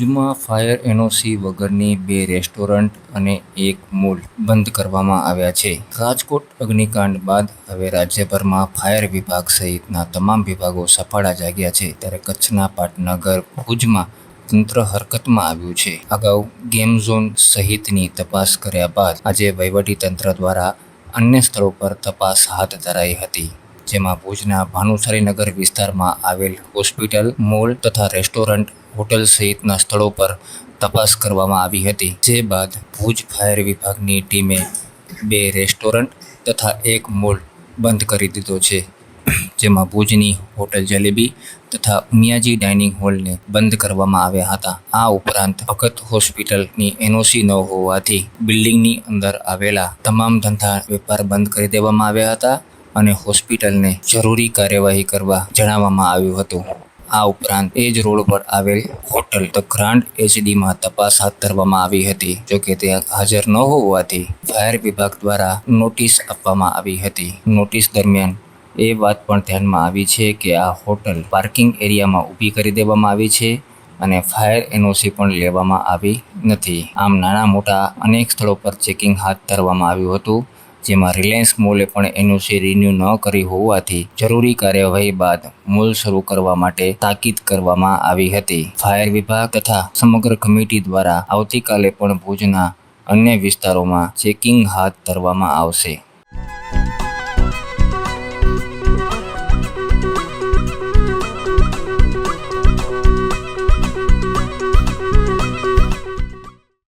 Fire NOC વગરની બે restaurant અને એક મોલ બંધ કરવામાં આવ્યા છે. રાજકોટ અગ્નિકાંડ બાદ હવે રાજ્યભરમાં ફાયર વિભાગ સહિતના તમામ વિભાગો સફાળા જાગ્યા છે. ત્યારે કચ્છના પાટનગર, ભુજમાં તંત્ર હરકતમાં આવ્યું છે. અગાઉ ગેમ ઝોન સહિતની તપાસ કર્યા બાદ આજે વહીવટીતંત્ર દ્વારા અન્ય સ્થળો પર તપાસ હાથ ધરાઈ હતી. જેમાં ભુજના ભાનુશાલીનગર વિસ્તારમાં આવેલ હોસ્પિટલ, મોલ તથા રેસ્ટોરન્ટ, હોટલ સહિતના સ્થળો પર તપાસ કરવામાં આવી હતી. જે બાદ ભુજ ફાયર વિભાગની ટીમે બે રેસ્ટોરન્ટ તથા એક મોલ બંધ કરી દીધો છે. જેમાં ભુજની હોટલ જલેબી તથા ઉમિયાજી ડાઇનિંગ હોલને બંધ કરવામાં આવ્યા હતા. આ ઉપરાંત ભગત હોસ્પિટલની એનઓસી ન હોવાથી બિલ્ડિંગની અંદર આવેલા તમામ ધંધા વેપાર બંધ કરી દેવામાં આવ્યા હતા. અને હોસ્પિટલને જરૂરી કાર્યવાહી કરવા જણાવવામાં આવ્યું હતું. આ ઉપરાંત એ જ રોડ પર આવેલ હોટલ ધ ગ્રાન્ડ એચડીમાં તપાસ હાથ ધરવામાં આવી હતી જોકે ત્યાં હાજર ન હોવાથી ફાયર વિભાગ દ્વારા નોટિસ આપવામાં આવી હતી. નોટિસ દરમિયાન એ વાત પણ ધ્યાનમાં આવી છે કે આ હોટલ પાર્કિંગ એરિયામાં ઊભી કરી દેવામાં આવી છે અને ફાયર એનઓસી પણ લેવામાં આવી નથી. આમ નાના મોટા અનેક સ્થળો પર ચેકિંગ હાથ ધરવામાં આવ્યું હતું. જેમાં રિલાયન્સ મોલે પણ એનઓસી રિન્યૂ ન કરી હોવાથી જરૂરી કાર્યવાહી બાદ મોલ શરૂ કરવા માટે તાકીદ કરવામાં આવી હતી. ફાયર વિભાગ તથા સમગ્ર કમિટી દ્વારા આવતીકાલે પણ ભુજના અન્ય વિસ્તારોમાં ચેકિંગ હાથ ધરવામાં આવશે.